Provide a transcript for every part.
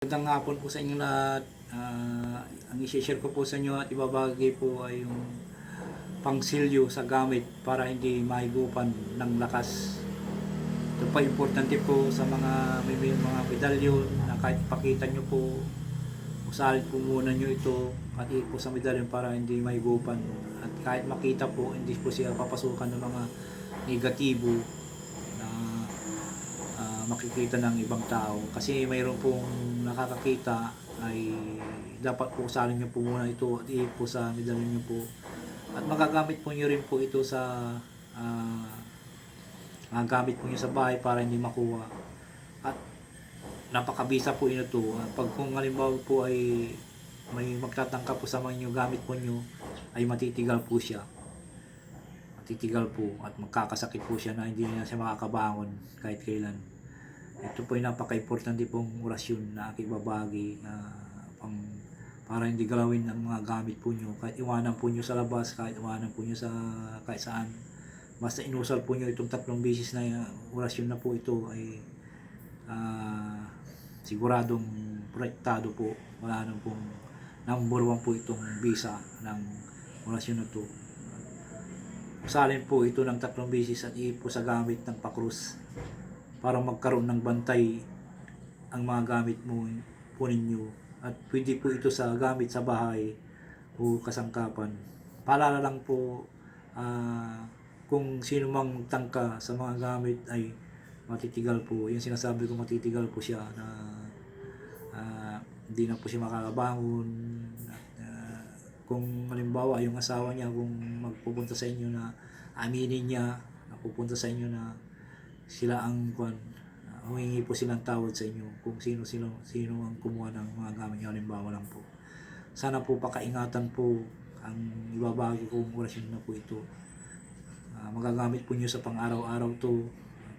Magandang hapon po sa inyo lahat. Ah, ang isi-share ko po sa inyo at ibabagay po ay yung pangsilyo sa gamit para hindi mahigupan ng lakas. Ito pa importante po sa mga may, may mga medalyon na kahit ipakita nyo po, usalit po muna nyo ito at po sa medalyon para hindi mahigupan. At kahit makita po, hindi po siya papasukan ng mga negatibo makikita ng ibang tao. Kasi mayroon pong nakakakita ay dapat po usalin nyo po muna ito at i po sa medalyon nyo po. At magagamit po nyo rin po ito sa ah, magagamit po nyo sa bahay para hindi makuha. At napakabisa po ito. At pag kung halimbawa po ay may magtatangka po sa mga gamit po nyo ay matitigal po siya. Matitigal po at magkakasakit po siya na hindi na siya makakabangon kahit kailan. Ito po ay napaka-importante pong orasyon na aking babagi na pang, para hindi galawin ang mga gamit po nyo. Kahit iwanan po nyo sa labas, kahit iwanan po nyo sa kahit saan. Basta inusal po nyo itong tatlong bisis na uh, orasyon na po ito ay ah, siguradong proyektado po. Wala nang pong number one po itong visa ng orasyon na to. Salin po ito ng tatlong beses at ipo sa gamit ng pakrus para magkaroon ng bantay ang mga gamit mo po ninyo at pwede po ito sa gamit sa bahay o kasangkapan. Paalala lang po ah, kung sino mang magtangka sa mga gamit ay matitigal po. Yung sinasabi ko matitigal po siya na ah, hindi na po siya makakabangon. At, ah, kung halimbawa yung asawa niya kung magpupunta sa inyo na aminin niya na pupunta sa inyo na sila ang kwan uh, humingi po silang tawad sa inyo kung sino sino sino ang kumuha ng mga gamit niya halimbawa lang po sana po pakaingatan po ang ibabagi kong orasyon na po ito. Ah, magagamit po niyo sa pang-araw-araw to.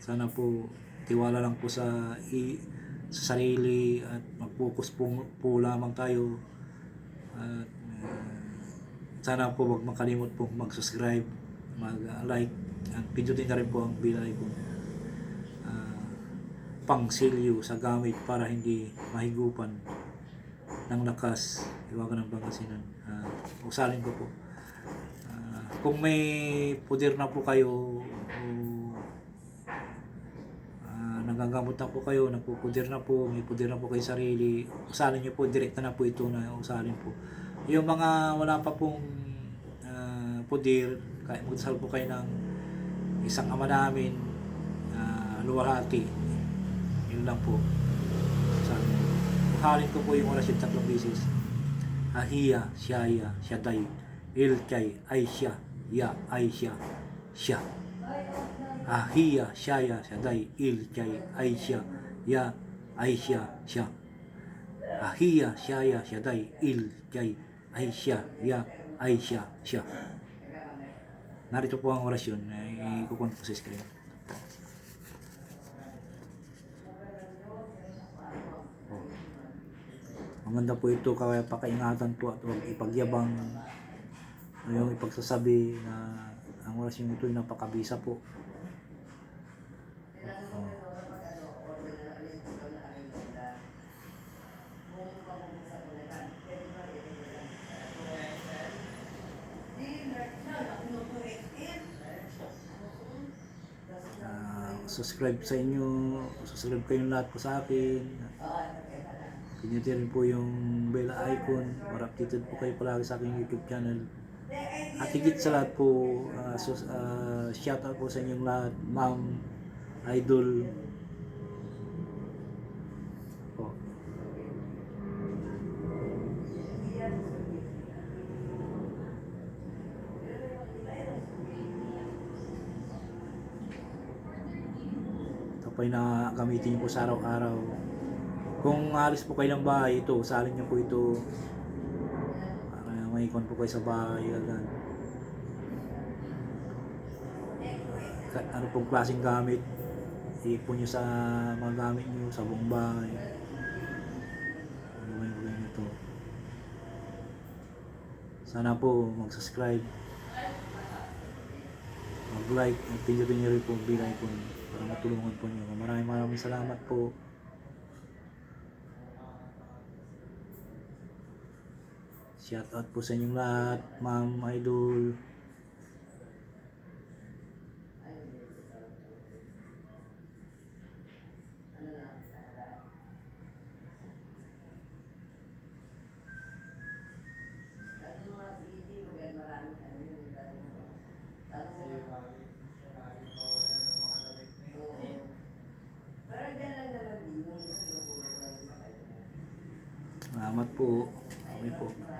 Sana po tiwala lang po sa i, sa sarili at mag-focus po, po lamang tayo. At ah, sana po wag makalimot po mag-subscribe, mag-like at pindutin na rin po ang bell icon. Ah, pangsilyo sa gamit para hindi mahigupan ng lakas, iwagan ng pangasinan. Uh, usalin ko po. Ah, kung may puder na po kayo o ah, nagagamot na po kayo, nagpupuder na po, may puder na po kayo sarili, usalin nyo po, direkta na po ito na usalin po. Yung mga wala pa pong ah, pudir, kahit magdasal po kayo ng isang ama namin, uh, luwalhati, yun lang po. Niya. Halin ko po yung orasyon tatlong beses. Ahiya, Shaya, Shaday, Ilkay, Aisha, Ya, Aisha, Siya. Ahiya, Shaya, Shaday, Ilkay, Aisha, Ya, Aisha, Siya. Ahiya, Shaya, Shaday, Ilkay, Aisha, Ya, Aisha, Siya. Narito po ang orasyon. Ay, ikukuha po sa screen. Maganda po ito kaya pakaingatan po at huwag ipagyabang yung ipagsasabi na ang orasyon ito ay napakabisa po. Oh. Ah, subscribe sa inyo, subscribe kayong lahat po sa akin. Pinutin rin po yung bell icon para updated po kayo palagi sa aking YouTube channel. At higit sa lahat po, uh, sus, ah, shout out po sa inyong lahat, ma'am, idol. Po. Ito na gamitin niyo po sa araw-araw. Kung alis po kayo ng bahay, ito, salin niyo po ito. Para may ikon po kayo sa bahay. Ka- Ano pong klaseng gamit, ipon niyo sa mga gamit niyo sa buong bahay. Ano ba yung ito? Sana po mag-subscribe, mag-like, at pindutin niyo rin po ang bell icon para matulungan po niyo. Maraming maraming salamat po. Shout out po sa inyong lahat, Ma'am Idol. Salamat po. Okay po.